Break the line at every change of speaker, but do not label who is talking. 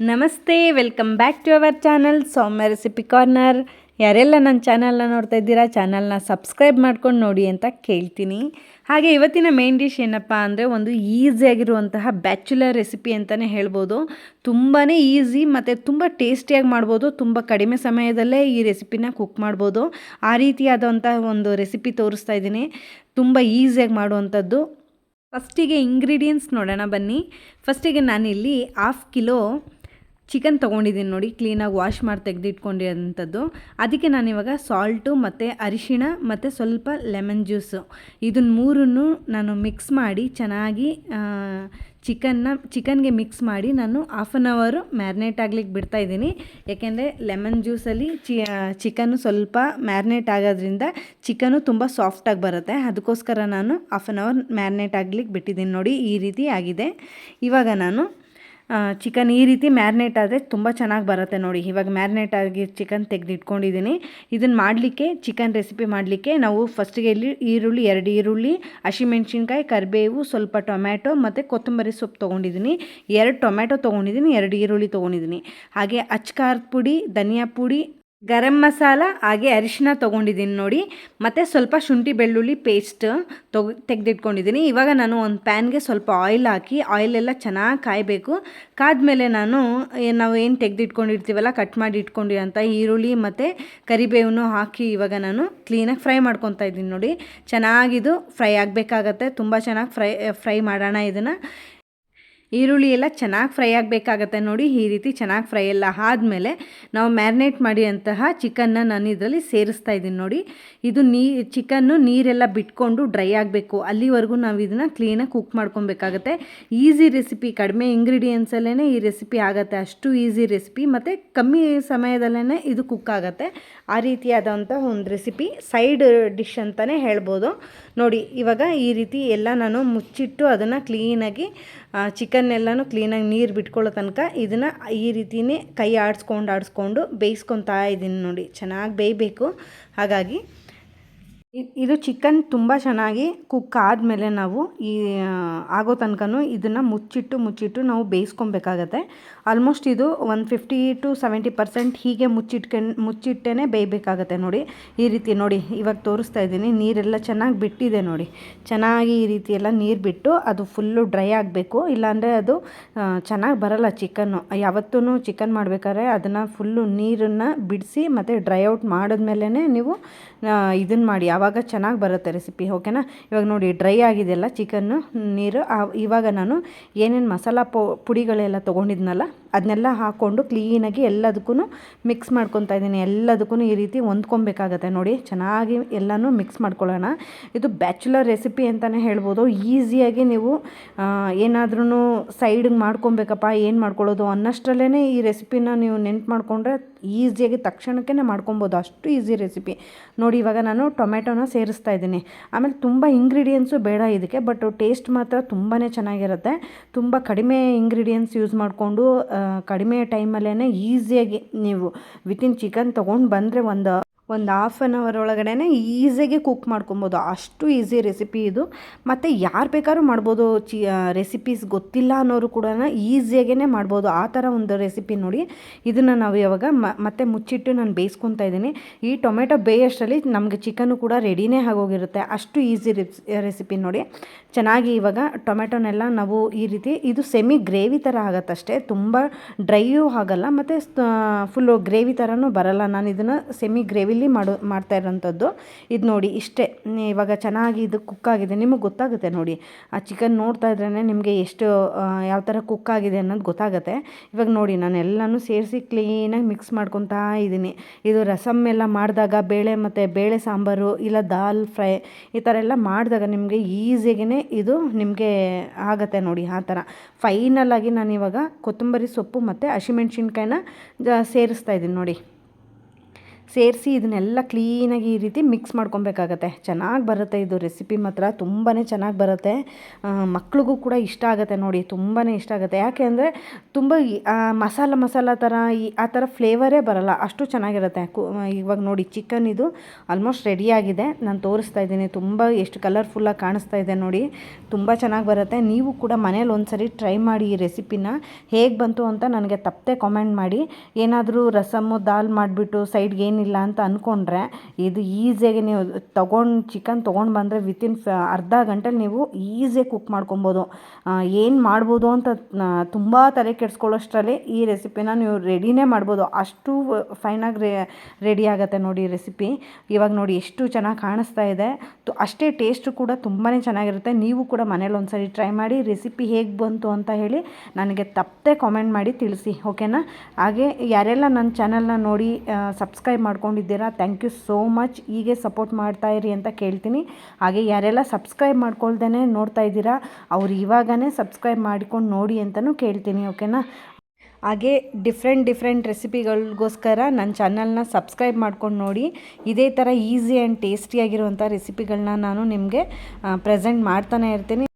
ನಮಸ್ತೆ, welcome back to our channel Soumya recipe corner. ಯಾರೆಲ್ಲ ನನ್ನ ಚಾನಲ್ನ ನೋಡ್ತಾ ಇದ್ದೀರಾ, ಚಾನಲ್ನ ಸಬ್ಸ್ಕ್ರೈಬ್ ಮಾಡ್ಕೊಂಡು ನೋಡಿ ಅಂತ ಕೇಳ್ತೀನಿ. ಹಾಗೆ ಇವತ್ತಿನ ಮೇನ್ ಡಿಶ್ ಏನಪ್ಪ ಅಂದರೆ ಒಂದು ಈಸಿಯಾಗಿರುವಂತಹ ಬ್ಯಾಚುಲರ್ ರೆಸಿಪಿ ಅಂತಲೇ ಹೇಳ್ಬೋದು. ತುಂಬಾ ಈಸಿ ಮತ್ತು ತುಂಬ ಟೇಸ್ಟಿಯಾಗಿ ಮಾಡ್ಬೋದು. ತುಂಬ ಕಡಿಮೆ ಸಮಯದಲ್ಲೇ ಈ ರೆಸಿಪಿನ ಕುಕ್ ಮಾಡ್ಬೋದು. ಆ ರೀತಿಯಾದಂತಹ ಒಂದು ರೆಸಿಪಿ ತೋರಿಸ್ತಾ ಇದ್ದೀನಿ. ತುಂಬ ಈಸಿಯಾಗಿ ಮಾಡುವಂಥದ್ದು. ಫಸ್ಟಿಗೆ ಇಂಗ್ರೀಡಿಯೆಂಟ್ಸ್ ನೋಡೋಣ ಬನ್ನಿ. ಫಸ್ಟಿಗೆ ನಾನಿಲ್ಲಿ ಹಾಫ್ ಕಿಲೋ ಚಿಕನ್ ತೊಗೊಂಡಿದ್ದೀನಿ ನೋಡಿ, ಕ್ಲೀನಾಗಿ ವಾಶ್ ಮಾಡಿ ತೆಗೆದಿಟ್ಕೊಂಡಿರೋಂಥದ್ದು. ಅದಕ್ಕೆ ನಾನಿವಾಗ ಸಾಲ್ಟು ಮತ್ತು ಅರಿಶಿಣ ಮತ್ತು ಸ್ವಲ್ಪ ಲೆಮನ್ ಜ್ಯೂಸು. ಇದನ್ನ ಮೂರನ್ನು ನಾನು ಮಿಕ್ಸ್ ಮಾಡಿ ಚೆನ್ನಾಗಿ ಚಿಕನ್ನ, ಚಿಕನ್ಗೆ ಮಿಕ್ಸ್ ಮಾಡಿ ನಾನು ಹಾಫ್ ಆನ್ ಅವರು ಮ್ಯಾರಿನೇಟ್ ಆಗ್ಲಿಕ್ಕೆ ಬಿಡ್ತಾ ಇದ್ದೀನಿ. ಯಾಕೆಂದರೆ ಲೆಮನ್ ಜ್ಯೂಸಲ್ಲಿ ಚಿ ಚಿಕನ್ನು ಸ್ವಲ್ಪ ಮ್ಯಾರಿನೇಟ್ ಆಗೋದ್ರಿಂದ ಚಿಕನ್ನು ತುಂಬ ಸಾಫ್ಟಾಗಿ ಬರುತ್ತೆ. ಅದಕ್ಕೋಸ್ಕರ ನಾನು ಹಾಫ್ ಆನ್ ಅವರ್ ಮ್ಯಾರಿನೇಟ್ ಆಗ್ಲಿಕ್ಕೆ ಬಿಟ್ಟಿದ್ದೀನಿ ನೋಡಿ, ಈ ರೀತಿ ಆಗಿದೆ. ಇವಾಗ ನಾನು ಚಿಕನ್ ಈ ರೀತಿ ಮ್ಯಾರಿನೇಟ್ ಆದರೆ ತುಂಬ ಚೆನ್ನಾಗಿ ಬರುತ್ತೆ ನೋಡಿ. ಇವಾಗ ಮ್ಯಾರಿನೇಟ್ ಆಗಿ ಚಿಕನ್ ತೆಗೆದಿಟ್ಕೊಂಡಿದ್ದೀನಿ ಇದನ್ನು ಮಾಡಲಿಕ್ಕೆ, ಚಿಕನ್ ರೆಸಿಪಿ ಮಾಡಲಿಕ್ಕೆ ನಾವು ಫಸ್ಟಿಗೆ ಇಲ್ಲಿ ಈರುಳ್ಳಿ, ಎರಡು ಈರುಳ್ಳಿ, ಹಸಿಮೆಣ್ಸಿನ್ಕಾಯಿ, ಕರಿಬೇವು, ಸ್ವಲ್ಪ ಟೊಮ್ಯಾಟೊ ಮತ್ತು ಕೊತ್ತಂಬರಿ ಸೊಪ್ಪು ತೊಗೊಂಡಿದ್ದೀನಿ ಎರಡು ಟೊಮ್ಯಾಟೊ ತೊಗೊಂಡಿದ್ದೀನಿ ಎರಡು ಈರುಳ್ಳಿ ತೊಗೊಂಡಿದ್ದೀನಿ ಹಾಗೆ ಅಚ್ಕಾರದ ಪುಡಿ, ಧನಿಯಾ ಪುಡಿ ಗರಂ ಮಸಾಲ, ಹಾಗೆ ಅರಿಶಿನ ತೊಗೊಂಡಿದ್ದೀನಿ ನೋಡಿ. ಮತ್ತು ಸ್ವಲ್ಪ ಶುಂಠಿ ಬೆಳ್ಳುಳ್ಳಿ ಪೇಸ್ಟ್ ತೊಗ್ ತೆಗೆದಿಟ್ಕೊಂಡಿದ್ದೀನಿ. ಇವಾಗ ನಾನು ಒಂದು ಪ್ಯಾನ್ಗೆ ಸ್ವಲ್ಪ ಆಯಿಲ್ ಹಾಕಿ ಆಯಿಲೆಲ್ಲ ಚೆನ್ನಾಗಿ ಕಾಯಬೇಕು. ಕಾದಮೇಲೆ ನಾನು ನಾವು ಏನು ತೆಗೆದಿಟ್ಕೊಂಡಿರ್ತೀವಲ್ಲ ಕಟ್ ಮಾಡಿ ಇಟ್ಕೊಂಡಿರೋಂಥ ಈರುಳ್ಳಿ ಮತ್ತು ಕರಿಬೇವನ್ನು ಹಾಕಿ ಇವಾಗ ನಾನು ಕ್ಲೀನಾಗಿ ಫ್ರೈ ಮಾಡ್ಕೊತಾ ಇದ್ದೀನಿ ನೋಡಿ. ಚೆನ್ನಾಗಿದು ಫ್ರೈ ಆಗಬೇಕಾಗತ್ತೆ. ತುಂಬ ಚೆನ್ನಾಗಿ ಫ್ರೈ ಫ್ರೈ ಮಾಡೋಣ ಇದನ್ನು. ಈರುಳ್ಳಿ ಎಲ್ಲ ಚೆನ್ನಾಗಿ ಫ್ರೈ ಆಗಬೇಕಾಗತ್ತೆ ನೋಡಿ. ಈ ರೀತಿ ಚೆನ್ನಾಗಿ ಫ್ರೈ ಎಲ್ಲ ಆದಮೇಲೆ ನಾವು ಮ್ಯಾರಿನೇಟ್ ಮಾಡಿದಂತಹ ಚಿಕನ್ನ ನಾನು ಇದರಲ್ಲಿ ಸೇರಿಸ್ತಾ ಇದ್ದೀನಿ ನೋಡಿ. ಇದು ನೀ, ಚಿಕನ್ನು ನೀರೆಲ್ಲ ಬಿಟ್ಕೊಂಡು ಡ್ರೈ ಆಗಬೇಕು. ಅಲ್ಲಿವರೆಗೂ ನಾವು ಇದನ್ನು ಕ್ಲೀನಾಗಿ ಕುಕ್ ಮಾಡ್ಕೊಬೇಕಾಗತ್ತೆ. ಈಸಿ ರೆಸಿಪಿ, ಕಡಿಮೆ ಇಂಗ್ರೀಡಿಯೆಂಟ್ಸಲ್ಲೇ ಈ ರೆಸಿಪಿ ಆಗುತ್ತೆ. ಅಷ್ಟು ಈಸಿ ರೆಸಿಪಿ ಮತ್ತು ಕಮ್ಮಿ ಸಮಯದಲ್ಲೇ ಇದು ಕುಕ್ ಆಗುತ್ತೆ. ಆ ರೀತಿಯಾದಂಥ ಒಂದು ರೆಸಿಪಿ, ಸೈಡ್ ಡಿಶ್ ಅಂತಲೇ ಹೇಳ್ಬೋದು. ನೋಡಿ, ಇವಾಗ ಈ ರೀತಿ ಎಲ್ಲ ನಾನು ಮುಚ್ಚಿಟ್ಟು ಅದನ್ನು ಕ್ಲೀನಾಗಿ ಚಿಕನ್ನೆಲ್ಲನೂ ಕ್ಲೀನಾಗಿ ನೀರು ಬಿಟ್ಕೊಳ್ಳೋ ತನಕ ಇದನ್ನು ಈ ರೀತಿಯೇ ಕೈ ಆಡಿಸ್ಕೊಂಡು ಆಡಿಸ್ಕೊಂಡು ಬೇಯಿಸ್ಕೊತಾ ಇದ್ದೀನಿ ನೋಡಿ. ಚೆನ್ನಾಗಿ ಬೇಯಬೇಕು. ಹಾಗಾಗಿ ಇದು ಚಿಕನ್ ತುಂಬ ಚೆನ್ನಾಗಿ ಕುಕ್ ಆದಮೇಲೆ ನಾವು ಈ ಆಗೋ ತನಕನೂ ಇದನ್ನು ಮುಚ್ಚಿಟ್ಟು ಮುಚ್ಚಿಟ್ಟು ನಾವು ಬೇಯಿಸ್ಕೊಬೇಕಾಗತ್ತೆ. ಆಲ್ಮೋಸ್ಟ್ ಇದು ಒಂದು ಫಿಫ್ಟಿ ಟು ಸೆವೆಂಟಿ ಪರ್ಸೆಂಟ್ ಹೀಗೆ ಮುಚ್ಚಿಟ್ಕೊಂಡು ಮುಚ್ಚಿಟ್ಟೇ ಬೇಯಬೇಕಾಗತ್ತೆ ನೋಡಿ. ಈ ರೀತಿ ನೋಡಿ, ಇವಾಗ ತೋರಿಸ್ತಾ ಇದ್ದೀನಿ. ನೀರೆಲ್ಲ ಚೆನ್ನಾಗಿ ಬಿಟ್ಟಿದೆ ನೋಡಿ. ಚೆನ್ನಾಗಿ ಈ ರೀತಿ ಎಲ್ಲ ನೀರು ಬಿಟ್ಟು ಅದು ಫುಲ್ಲು ಡ್ರೈ ಆಗಬೇಕು. ಇಲ್ಲಾಂದರೆ ಅದು ಚೆನ್ನಾಗಿ ಬರಲ್ಲ ಚಿಕನ್ನು ಯಾವತ್ತೂ ಚಿಕನ್ ಮಾಡಬೇಕಾದ್ರೆ ಅದನ್ನು ಫುಲ್ಲು ನೀರನ್ನು ಬಿಡಿಸಿ ಮತ್ತು ಡ್ರೈ ಔಟ್ ಮಾಡಿದ್ಮೇಲೆ ನೀವು ಇದನ್ನು ಮಾಡಿ. ಆವಾಗ ಚೆನ್ನಾಗಿ ಬರುತ್ತೆ ರೆಸಿಪಿ ಓಕೆನಾ ಇವಾಗ ನೋಡಿ ಡ್ರೈ ಆಗಿದೆಯಲ್ಲ ಚಿಕನ್ನು ನೀರು ಇವಾಗ ನಾನು ಏನೇನು ಮಸಾಲ ಪುಡಿಗಳೆಲ್ಲ ತೊಗೊಂಡಿದ್ನಲ್ಲ ಅದನ್ನೆಲ್ಲ ಹಾಕ್ಕೊಂಡು ಕ್ಲೀನಾಗಿ ಎಲ್ಲದಕ್ಕೂ ಮಿಕ್ಸ್ ಮಾಡ್ಕೊತಾ ಇದ್ದೀನಿ. ಎಲ್ಲದಕ್ಕೂ ಈ ರೀತಿ ಹೊಂದ್ಕೊಬೇಕಾಗತ್ತೆ ನೋಡಿ. ಚೆನ್ನಾಗಿ ಎಲ್ಲನೂ ಮಿಕ್ಸ್ ಮಾಡ್ಕೊಳ್ಳೋಣ. ಇದು ಬ್ಯಾಚುಲರ್ ರೆಸಿಪಿ ಅಂತಲೇ ಹೇಳ್ಬೋದು. ಈಸಿಯಾಗಿ ನೀವು ಏನಾದ್ರೂ ಸೈಡಿಗೆ ಮಾಡ್ಕೊಬೇಕಪ್ಪ ಏನು ಮಾಡ್ಕೊಳ್ಳೋದು ಅನ್ನಷ್ಟರಲ್ಲೇ ಈ ರೆಸಿಪಿನ ನೀವು ನೆನ್ಪು ಮಾಡಿಕೊಂಡ್ರೆ ಈಸಿಯಾಗಿ ತಕ್ಷಣಕ್ಕೆ ಮಾಡ್ಕೊಬೋದು ಅಷ್ಟು ಈಸಿ ರೆಸಿಪಿ ನೋಡಿ, ಇವಾಗ ನಾನು ಟೊಮೆಟೊನ ಸೇರಿಸ್ತಾ ಇದ್ದೀನಿ. ಆಮೇಲೆ ತುಂಬ ಇಂಗ್ರೀಡಿಯೆಂಟ್ಸು ಬೇಡ ಇದಕ್ಕೆ ಬಟ್ ಟೇಸ್ಟ್ ಮಾತ್ರ ತುಂಬಾ ಚೆನ್ನಾಗಿರುತ್ತೆ. ತುಂಬ ಕಡಿಮೆ ಇಂಗ್ರೀಡಿಯೆಂಟ್ಸ್ ಯೂಸ್ ಮಾಡಿಕೊಂಡು ಕಡಿಮೆ ಟೈಮಲ್ಲೇ ಈಸಿಯಾಗಿ ನೀವು ವಿತಿನ್ ಚಿಕನ್ ತೊಗೊಂಡು ಬಂದರೆ ಒಂದು ಒಂದು ಹಾಫ್ ಆನ್ ಅವರ್ ಒಳಗಡೆ ಈಸಿಯಾಗಿ ಕುಕ್ ಮಾಡ್ಕೊಬೋದು. ಅಷ್ಟು ಈಸಿ ರೆಸಿಪಿ ಇದು. ಮತ್ತು ಯಾರು ಬೇಕಾದ್ರೂ ಮಾಡ್ಬೋದು. ಚಿ ರೆಸಿಪೀಸ್ ಗೊತ್ತಿಲ್ಲ ಅನ್ನೋರು ಕೂಡ ಈಸಿಯಾಗೇ ಮಾಡ್ಬೋದು. ಆ ಥರ ಒಂದು ರೆಸಿಪಿ ನೋಡಿ. ಇದನ್ನು ನಾವು ಯಾವಾಗ ಮತ್ತೆ ಮುಚ್ಚಿಟ್ಟು ನಾನು ಬೇಯಿಸ್ಕೊತಾ ಇದ್ದೀನಿ. ಈ ಟೊಮೆಟೊ ಬೇಯಷ್ಟರಲ್ಲಿ ನಮಗೆ ಚಿಕನ್ನು ಕೂಡ ರೆಡಿನೇ ಆಗೋಗಿರುತ್ತೆ. ಅಷ್ಟು ಈಸಿ ರೆಸಿಪಿ ನೋಡಿ. ಚೆನ್ನಾಗಿ ಇವಾಗ ಟೊಮೆಟೊನೆಲ್ಲ ನಾವು ಈ ರೀತಿ, ಇದು ಸೆಮಿ ಗ್ರೇವಿ ಥರ ಆಗುತ್ತಷ್ಟೇ. ತುಂಬ ಡ್ರೈಯೂ ಆಗಲ್ಲ. ಮತ್ತು ಫುಲ್ಲು ಗ್ರೇವಿ ಥರನೂ ಬರಲ್ಲ. ನಾನು ಇದನ್ನು ಸೆಮಿ ಗ್ರೇವಿಲಿ ಮಾಡೋ, ಮಾಡ್ತಾ ಇರೋಂಥದ್ದು. ಇದು ನೋಡಿ ಇಷ್ಟೇ. ಇವಾಗ ಚೆನ್ನಾಗಿ ಇದು ಕುಕ್ ಆಗಿದೆ. ನಿಮಗೆ ಗೊತ್ತಾಗುತ್ತೆ ನೋಡಿ. ಆ ಚಿಕನ್ ನೋಡ್ತಾ ಇದ್ರೇ ನಿಮಗೆ ಎಷ್ಟು ಯಾವ ಥರ ಕುಕ್ ಆಗಿದೆ ಅನ್ನೋದು ಗೊತ್ತಾಗುತ್ತೆ. ಇವಾಗ ನೋಡಿ, ನಾನು ಎಲ್ಲನೂ ಸೇರಿಸಿ ಕ್ಲೀನಾಗಿ ಮಿಕ್ಸ್ ಮಾಡ್ಕೊತಾ ಇದ್ದೀನಿ. ಇದು ರಸಮ್ ಎಲ್ಲ ಮಾಡಿದಾಗ ಬೇಳೆ ಮತ್ತು ಬೇಳೆ ಸಾಂಬಾರು ಇಲ್ಲ ದಾಲ್ ಫ್ರೈ ಈ ಥರ ಎಲ್ಲ ಮಾಡಿದಾಗ ನಿಮಗೆ ಈಸಿಯಾಗೇ ಇದು ನಿಮಗೆ ಆಗುತ್ತೆ ನೋಡಿ ಆ ಥರ ಆಗಿ ನಾನು ಇವಾಗ ಕೊತ್ತಂಬರಿ ಸೊಪ್ಪು ಮತ್ತು ಹಸಿಮೆಣ್ಸಿನ್ಕಾಯಿನ ಸೇರಿಸ್ತಾ ಇದ್ದೀನಿ ನೋಡಿ. ಸೇರಿಸಿ ಇದನ್ನೆಲ್ಲ ಕ್ಲೀನಾಗಿ ಈ ರೀತಿ ಮಿಕ್ಸ್ ಮಾಡ್ಕೊಬೇಕಾಗತ್ತೆ. ಚೆನ್ನಾಗಿ ಬರುತ್ತೆ ಇದು ರೆಸಿಪಿ ಮಾತ್ರ ತುಂಬಾ ಚೆನ್ನಾಗಿ ಬರುತ್ತೆ. ಮಕ್ಳಿಗೂ ಕೂಡ ಇಷ್ಟ ಆಗುತ್ತೆ ನೋಡಿ ತುಂಬಾ ಇಷ್ಟ ಆಗುತ್ತೆ. ಯಾಕೆ ಅಂದರೆ ತುಂಬ ಮಸಾಲ ಮಸಾಲ ಥರ ಈ, ಆ ಥರ ಫ್ಲೇವರೇ ಬರಲ್ಲ, ಅಷ್ಟು ಚೆನ್ನಾಗಿರುತ್ತೆ. ಇವಾಗ ನೋಡಿ ಚಿಕನ್ ಇದು ಆಲ್ಮೋಸ್ಟ್ ರೆಡಿಯಾಗಿದೆ ನಾನು ತೋರಿಸ್ತಾ ಇದ್ದೀನಿ, ತುಂಬ ಎಷ್ಟು ಕಲರ್ಫುಲ್ಲಾಗಿ ಕಾಣಿಸ್ತಾ ಇದೆ ನೋಡಿ. ತುಂಬ ಚೆನ್ನಾಗಿ ಬರುತ್ತೆ. ನೀವು ಕೂಡ ಮನೇಲಿ ಒಂದ್ಸರಿ ಟ್ರೈ ಮಾಡಿ ಈ ರೆಸಿಪಿನ. ಹೇಗೆ ಬಂತು ಅಂತ ನನಗೆ ತಪ್ಪದೆ ಕಾಮೆಂಟ್ ಮಾಡಿ. ಏನಾದರೂ ರಸಮ್ಮು ದಾಲ್ ಮಾಡಿಬಿಟ್ಟು ಸೈಡ್ಗೆ ಏನಿಲ್ಲ ಅಂತ ಅಂದ್ಕೊಂಡ್ರೆ ಇದು ಈಸಿಯಾಗಿ ನೀವು ತೊಗೊಂಡು ಚಿಕನ್ ತೊಗೊಂಡು ಬಂದರೆ ವಿತಿನ್ ಅರ್ಧ ಗಂಟೆಲಿ ನೀವು ಈಸಿಯಾಗಿ ಕುಕ್ ಮಾಡ್ಕೊಬೋದು. ಏನು ಮಾಡ್ಬೋದು ಅಂತ ತುಂಬ ತಲೆ ಕೆಡಿಸ್ಕೊಳ್ಳೋಷ್ಟರಲ್ಲಿ ಈ ರೆಸಿಪಿನ ನೀವು ರೆಡಿನೇ ಮಾಡ್ಬೋದು. ಅಷ್ಟು ಫೈನಾಗಿ ರೆಡಿ ಆಗುತ್ತೆ ನೋಡಿ ರೆಸಿಪಿ ಇವಾಗ ನೋಡಿ ಎಷ್ಟು ಚೆನ್ನಾಗಿ ಕಾಣಿಸ್ತಾ ಇದೆ. ಅಷ್ಟೇ ಟೇಸ್ಟು ಕೂಡ ತುಂಬಾ ಚೆನ್ನಾಗಿರುತ್ತೆ. ನೀವು ಕೂಡ ಮನೇಲಿ ಒಂದ್ಸರಿ ಟ್ರೈ ಮಾಡಿ ರೆಸಿಪಿ ಹೇಗೆ ಬಂತು ಅಂತ ಹೇಳಿ ನನಗೆ ತಪ್ಪದೆ ಕಾಮೆಂಟ್ ಮಾಡಿ ತಿಳಿಸಿ ಓಕೆನಾ ಹಾಗೆ ಯಾರೆಲ್ಲ ನನ್ನ ಚಾನಲ್ನ ನೋಡಿ ಸಬ್ಸ್ಕ್ರೈಬ್ ಮಾಡ್ಕೊಂಡಿದ್ದೀರಾ? ಥ್ಯಾಂಕ್ ಯು ಸೋ ಮಚ್ ಹೀಗೆ ಸಪೋರ್ಟ್ ಮಾಡ್ತಾ ಇರಿ ಅಂತ ಕೇಳ್ತೀನಿ. ಹಾಗೆ ಯಾರೆಲ್ಲ ಸಬ್ಸ್ಕ್ರೈಬ್ ಮಾಡ್ಕೊಳ್ದೇ ನೋಡ್ತಾ ಇದ್ದೀರಾ, ಅವ್ರು ಇವಾಗನೇ ಸಬ್ಸ್ಕ್ರೈಬ್ ಮಾಡ್ಕೊಂಡು ನೋಡಿ ಅಂತಲೂ ಕೇಳ್ತೀನಿ ಓಕೆನಾ ಹಾಗೆ ಡಿಫ್ರೆಂಟ್ ಡಿಫ್ರೆಂಟ್ ರೆಸಿಪಿಗಳಿಗೋಸ್ಕರ ನನ್ನ ಚಾನಲ್ನ ಸಬ್ಸ್ಕ್ರೈಬ್ ಮಾಡ್ಕೊಂಡು ನೋಡಿ. ಇದೇ ಥರ ಈಸಿ ಆ್ಯಂಡ್ ಟೇಸ್ಟಿಯಾಗಿರುವಂಥ ರೆಸಿಪಿಗಳನ್ನ ನಾನು ನಿಮಗೆ ಪ್ರೆಸೆಂಟ್ ಮಾಡ್ತಾನೆ ಇರ್ತೀನಿ.